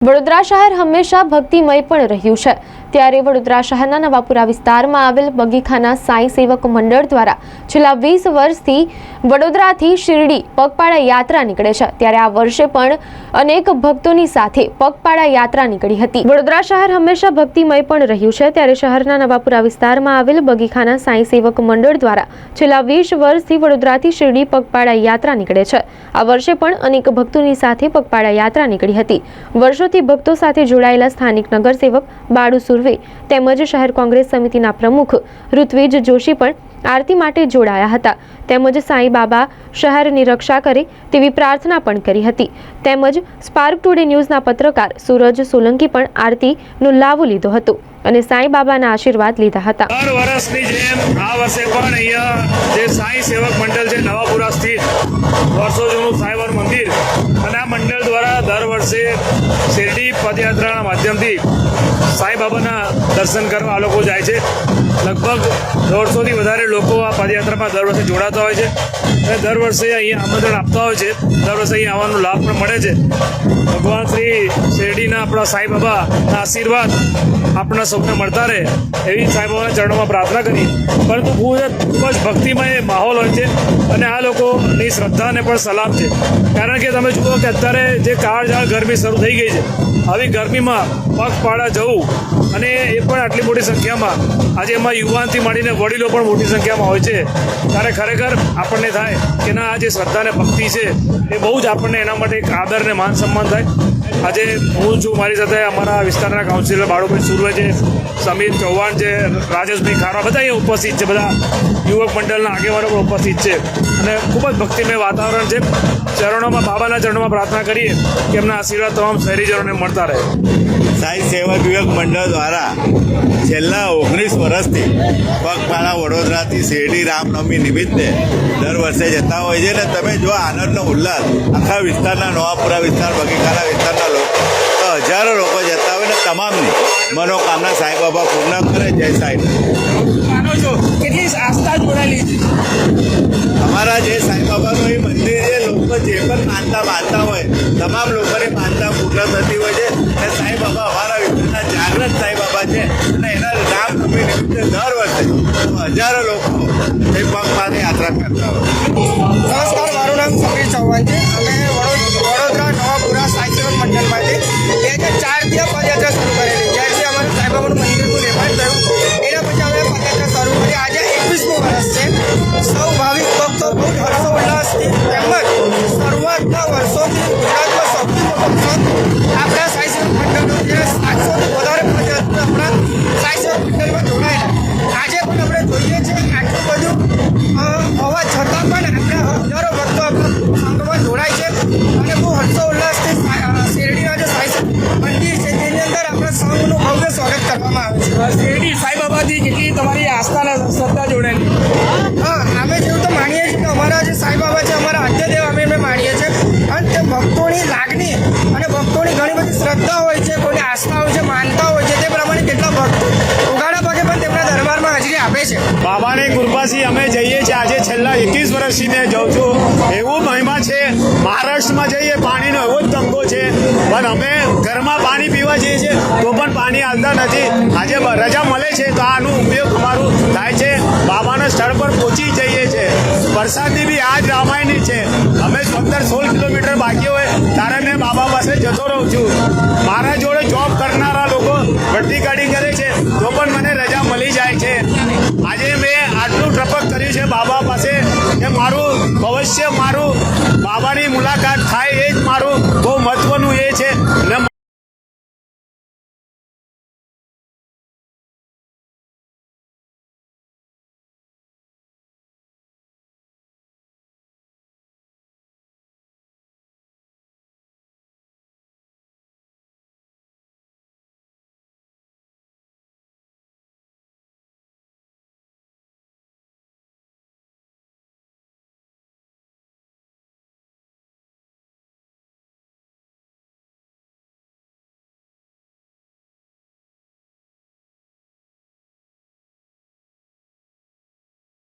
વડોદરા શહેર હંમેશા ભક્તિમય પણ રહ્યું છે. ત્યારે વડોદરા શહેરના નવાપુરા વિસ્તારમાં આવેલ બગીખાના સાંઈ સેવક મંડળ દ્વારા છેલ્લા વીસ વર્ષથી વડોદરાથી શિરડી પગપાળા યાત્રા નીકળે છે. ત્યારે આ વર્ષે પણ અનેક ભક્તોની સાથે પગપાળા યાત્રા નીકળી હતી. વડોદરા શહેર હંમેશા ભક્તિમય પણ રહ્યું છે. ત્યારે શહેરના નવાપુરા વિસ્તારમાં આવેલ બગીખાના સાંઈ સેવક મંડળ દ્વારા છેલ્લા વીસ વર્ષથી વડોદરાથી શિરડી પગપાળા યાત્રા નીકળે છે. આ વર્ષે પણ અનેક ભક્તોની સાથે પગપાળા યાત્રા નીકળી હતી. વર્ષોથી ભક્તો સાથે જોડાયેલા સ્થાનિક નગરસેવક બાળુ સુરવે તેમજ શહેર કોંગ્રેસ સમિતિના પ્રમુખ ઋત્વિજ જોશી પણ આરતી માટે જોડાયા હતા. તેમજ સાંઈ શહેરની રક્ષા કરે તેવી પ્રાર્થના પણ કરી હતી. તેમજ સ્પાર્ક ટુડે ન્યૂઝના પત્રકાર સૂરજ સોલંકી પણ આરતીનો લાવો લીધો હતો અને સાંઈ બાબાના આશીર્વાદ લીધા હતા. દર વર્ષની જેમ આ વર્ષે પણ અહીંયા જે સાંઈ સેવક મંડળ છે, નવાપુરા સ્થિત વર્ષો જૂનું સાંઈબાબા મંદિર, અને આ મંડળ દ્વારા દર વર્ષે શેરડી પદયાત્રાના માધ્યમથી સાંઈબાબાના દર્શન કરવા આ લોકો જાય છે. લગભગ દોઢસોથી વધારે લોકો આ પદયાત્રામાં દર વર્ષે જોડાતા હોય છે. અને દર વર્ષે અહીંયા આમંત્રણ આપતા હોય છે. દર વર્ષે અહીંયા આવવાનો લાભ પણ મળે છે. ભગવાન શ્રી શેરડીના આપણા સાંઈબાબાના આશીર્વાદ આપણા સૌને મળતા રહે એવી સાંઈબાબાના ચરણોમાં પ્રાર્થના કરી પરંતુ ખૂબ જ ભક્તિમય માહોલ હોય છે અને આ લોકોની શ્રદ્ધાને પણ સલામ છે. કારણ કે તમે જુઓ કે અત્યારે જે કાળઝાળ ગરમી શરૂ થઈ ગઈ છે. આવી ગરમીમાં પગપાળા જવું અને એ પણ આટલી મોટી સંખ્યામાં. આજે એમાં યુવાનથી માંડીને વડીલો પણ મોટી સંખ્યામાં હોય છે. ત્યારે ખરેખર આપણને થાય કે ના, આ જે શ્રદ્ધા અને ભક્તિ છે, એ બહુ જ આપણને એના માટે એક આદર અને માન સન્માન થાય. આજે હું છું, મારી સાથે અમારા વિસ્તારના કાઉન્સિલર બાળુભાઈ સુરવે છે. સમીર ચૌહાણ છે રાજેશભાઈ ખારા બધા અહીંયા ઉપસ્થિત છે, બધા યુવક મંડળના આગેવાનો પણ ઉપસ્થિત છે. અને ખૂબ જ ભક્તિમય વાતાવરણ છે. ચરણોમાં, બાબાના ચરણોમાં પ્રાર્થના કરીએ કે એમના આશીર્વાદ તમામ શહેરીજનોને મળતા રહે. સાઈ સેવક યુવક મંડળ દ્વારા છેલ્લા ઓગણીસ વર્ષથી પગપાળા વડોદરાથી શેરડી રામનવમી નિમિત્તે દર વર્ષે જતા હોય છે. ને તમે જો આનંદનો ઉલ્લાસ આખા વિસ્તારના નવાપુરા વિસ્તાર, બગીચાના વિસ્તારના લોકો હજારો લોકો જતા તમામની મનોકામના સાંઈબાબા પૂર્ણ કરે જય સાંઈ માનો છો કેટલી આસ્થા જોડાયેલી છે? અમારા જે સાંઈ બાબાનું એ મંદિર છે લોકો જે પણ માનતા માનતા હોય તમામ લોકોની માનતા પૂર્ણ થતી હોય છે. અને સાંઈ બાબા અમારા વિસ્તારના જાગૃત સાંઈ બાબા છે. અને એના રામનવમી નિમિત્તે દર વર્ષે હજારો લોકો એ પગપાળા યાત્રા કરતા હોય નમસ્કાર મારું નામ સમીર ચૌહાણ છે. અમે સૌ ભાવિક ભક્તો બહુ જ હર્ષોલ્લાસથી તેમજ શરૂઆતના વર્ષોથી ગુજરાતમાં સૌથી મોટો સંત આપણા સાઈ સેવક મંડળનું જે સાતસોથી વધારે પ્રજાતિ આપણા સાઈ સેવક મંડળમાં જોડાયેલા. આજે પણ આપણે જોઈએ છીએ કે આટલું બધું હોવા છતાં પણ આપણા હજારો ભક્તો આપણા સંઘમાં જોડાય છે. અને બહુ હર્ષોલ્લાસથી શેરડીના જે સાઈ મંદિર છે, તેની અંદર આપણા સંઘનું ભવ્ય સ્વાગત કરવામાં આવે છે. શિરડી સાંઈબાબાથી કેટલી તમારી આસ્થાના શ્રદ્ધા જોડાયેલી. શ્રદ્ધા હોય છે, કોઈની આસ્થા હોય છે, માનતા હોય છે, તે પ્રમાણે કેટલા ભક્તો ઉગાડા પગે પણ તેમના દરબારમાં હાજરી આપે છે. બાબાની, કૃપાથી અમે જઈએ છીએ. આજે છેલ્લા એકવીસ વર્ષથી ત્યાં જાઉં છું. એવું મહિમા છે, મહારાષ્ટ્રમાં જઈએ, પાણીનો એવો જ તંગો છે. પણ અમે ઘરમાં પાણી પીવા જઈએ છીએ, તો પણ પાણી હાલતા નથી. આજે રજા મળે છે, તો આનો ઉપયોગ અમારું થાય છે. બાબાના સ્થળ પર પહોંચી જઈએ છીએ. વરસાદની બી આ જ રામાયણની છે. અમે પંદર સોળ કિલોમીટર બાકી હોય પાસે જતો રહું છું. મારા જોડે જોબ કરનારા લોકો ભરતી ગાડી કરે છે, તો પણ મને રજા મળી જાય છે. આજે મેં આટલું ટપક કર્યું છે બાબા પાસે કે મારું ભવિષ્ય, મારું બાબાની